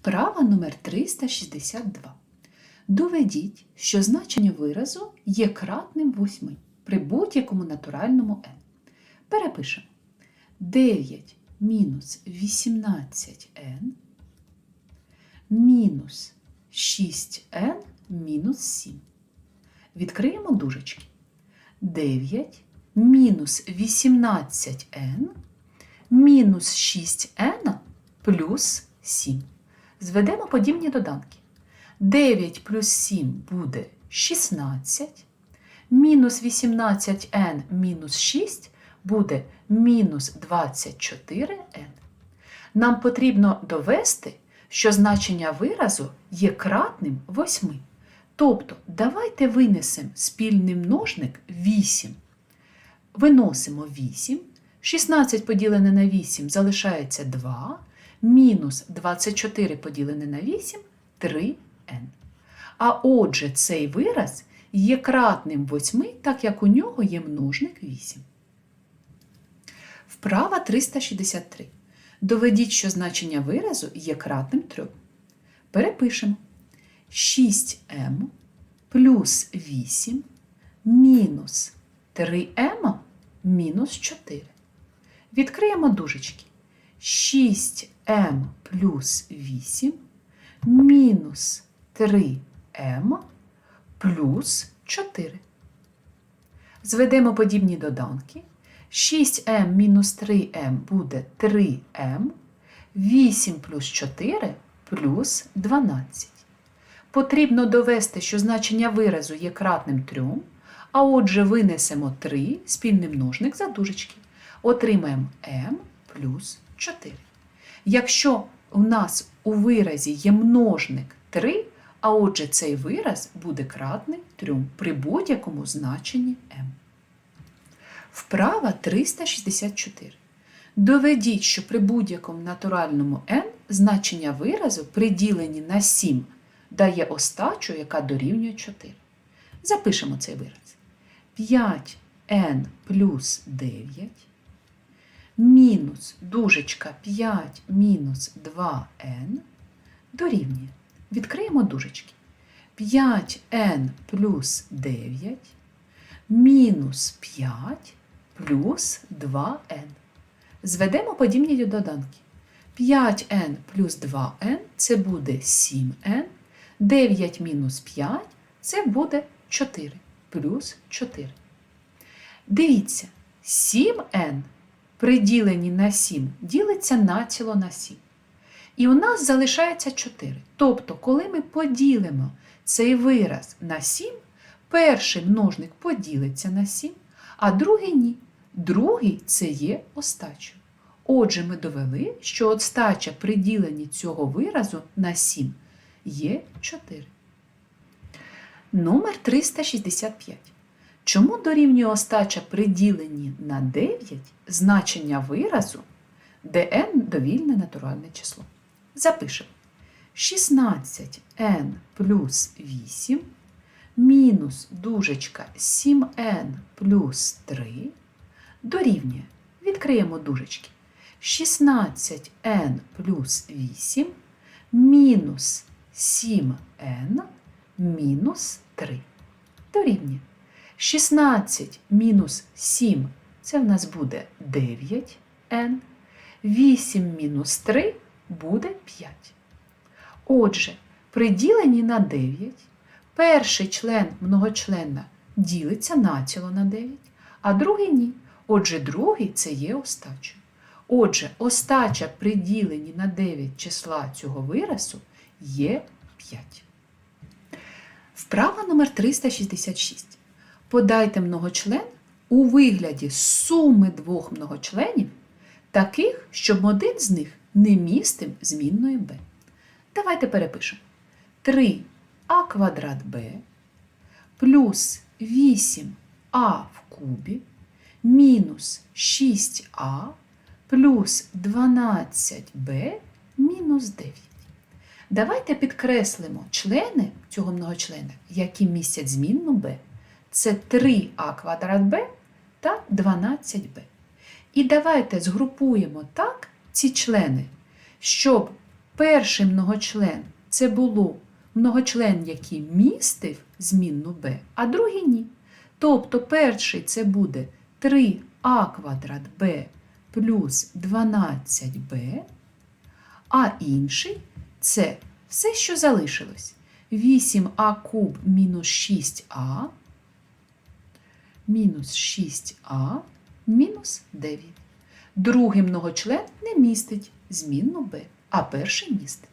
Вправа номер 362. Доведіть, що значення виразу є кратним 8 при будь-якому натуральному n. Перепишемо. 9 мінус 18n мінус 6n мінус 7. Відкриємо дужечки. 9 мінус 18n мінус 6n плюс 7. Зведемо подібні доданки. 9 плюс 7 буде 16. Мінус 18n мінус 6 буде мінус 24n. Нам потрібно довести, що значення виразу є кратним 8. Тобто, давайте винесемо спільний множник 8. Виносимо 8. 16 поділене на 8 залишається 2. Мінус 24 поділене на 8 3n. А отже, цей вираз є кратним 8, так як у нього є множник 8. Вправа 363. Доведіть, що значення виразу є кратним 3. Перепишемо. 6m плюс 8 мінус 3m мінус 4. Відкриємо дужечки. 6m плюс 8 мінус 3m плюс 4. Зведемо подібні доданки. 6m мінус 3m буде 3m, 8 плюс 4 плюс 12. Потрібно довести, що значення виразу є кратним 3, а отже винесемо 3 спільний множник за дужечки. Отримаємо m плюс 4. Якщо у нас у виразі є множник 3, а отже цей вираз буде кратний 3 при будь-якому значенні m. Вправа 364. Доведіть, що при будь-якому натуральному n значення виразу при діленні на 7 дає остачу, яка дорівнює 4. Запишемо цей вираз. 5n плюс 9 мінус дужечка 5 мінус 2n дорівнює. Відкриємо дужечки. 5n плюс 9 мінус 5 плюс 2n. Зведемо подібні доданки. 5n плюс 2n це буде 7n, 9 мінус 5 це буде 4 плюс 4. Дивіться, 7n при діленні на 7 ділиться націло на 7. І у нас залишається 4. Тобто, коли ми поділимо цей вираз на 7, перший множник поділиться на 7, а другий ні. Другий це є остача. Отже, ми довели, що остача при діленні цього виразу на 7 є 4. Номер 365. Чому дорівнює остача при діленні на 9 значення виразу, де n довільне натуральне число? Запишемо. 16n плюс 8 мінус дужечка 7n плюс 3 дорівнює. Відкриємо дужечки. 16n плюс 8 мінус 7n мінус 3 дорівнює. 16 мінус 7 це в нас буде 9n. 8 мінус 3 буде 5. Отже, при діленні на 9 перший член многочлена ділиться націло на 9, а другий ні. Отже, другий це є остача. Отже, остача при діленні на 9 числа цього виразу є 5. Вправа номер 366. Подайте многочлен у вигляді суми двох многочленів, таких, щоб один з них не містив змінної b. Давайте перепишемо. 3а квадрат b плюс 8а в кубі мінус 6а плюс 12b мінус 9. Давайте підкреслимо члени цього многочлена, які містять змінну b. Це 3а квадрат b та 12b. І давайте згрупуємо так ці члени, щоб перший многочлен це було многочлен, який містив змінну b, а другий ні. Тобто перший це буде 3а квадрат b плюс 12b, а інший це все, що залишилось. 8а куб мінус 6а, мінус 6а, мінус 9. Другий многочлен не містить змінну b, а перший містить.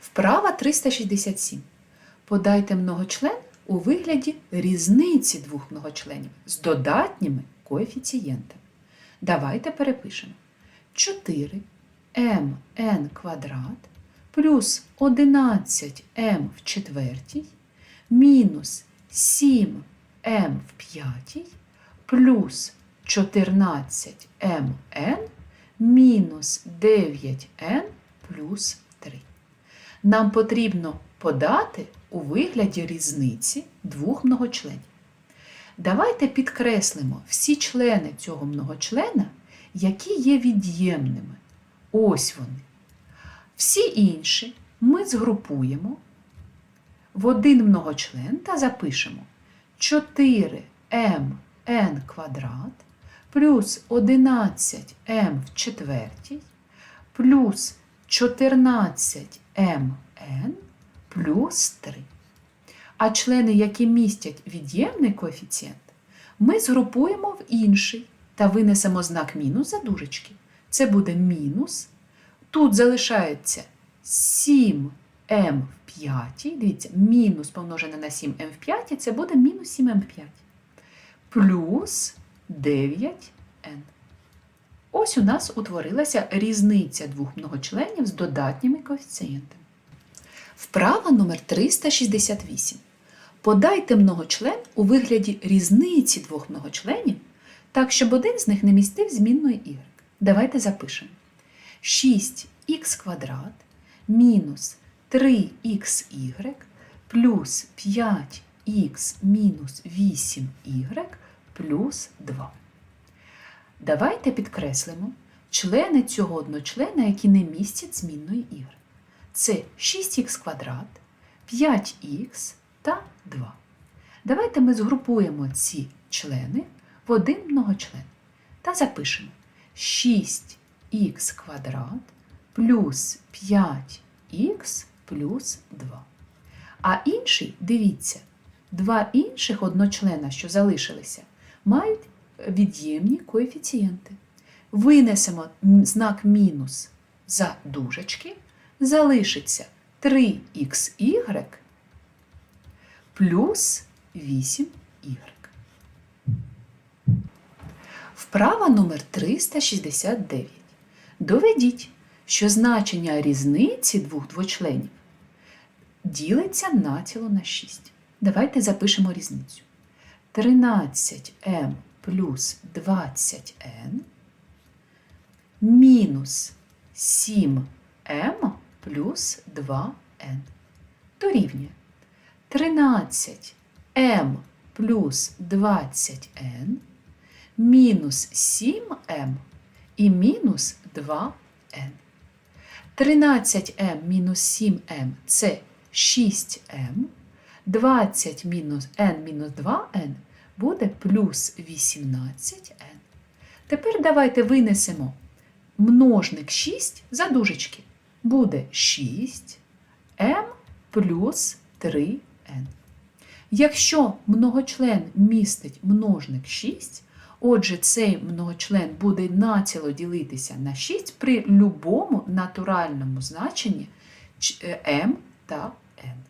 Вправа 367. Подайте многочлен у вигляді різниці двох многочленів з додатніми коефіцієнтами. Давайте перепишемо. 4 mn квадрат плюс 11m в четвертій мінус 7m в п'ятій плюс 14mn мінус 9n плюс 3. Нам потрібно подати у вигляді різниці двох многочленів. Давайте підкреслимо всі члени цього многочлена, які є від'ємними. Ось вони. Всі інші ми згрупуємо в один многочлен та запишемо 4mn квадрат плюс 11m в четвертій плюс 14mn плюс 3. А члени, які містять від'ємний коефіцієнт, ми згрупуємо в інший та винесемо знак мінус за дужечки. Це буде мінус. Тут залишається 7m в п'ятій. Дивіться, мінус помножене на 7m в п'ятій, це буде мінус 7m в п'ятій. Плюс 9n. Ось у нас утворилася різниця двох многочленів з додатніми коефіцієнтами. Вправа номер 368. Подайте многочлен у вигляді різниці двох многочленів, так, щоб один з них не містив змінної y. Давайте запишемо. 6х квадрат мінус 3xy плюс 5х мінус 8y плюс 2. Давайте підкреслимо члени цього одночлена, які не містять змінної y. Це 6х квадрат, 5х та 2. Давайте ми згрупуємо ці члени в один многочлен та запишемо 6х квадрат плюс 5х плюс 2. А інший, дивіться, два інших одночлена, що залишилися, мають від'ємні коефіцієнти. Винесемо знак мінус за дужечки, залишиться 3xy плюс 8y. Вправа номер 369. Доведіть, що значення різниці двох двочленів ділиться націло на 6. Давайте запишемо різницю. 13m плюс 20n мінус 7m плюс 2n дорівнює 13m плюс 20n мінус 7m і мінус 2n. 13m мінус 7m це 6m, 20 мінус n мінус 2n буде плюс 18n. Тепер давайте винесемо множник 6 за дужечки. Буде 6m плюс 3n. Якщо многочлен містить множник 6, отже, цей многочлен буде націло ділитися на 6 при любому натуральному значенні m та and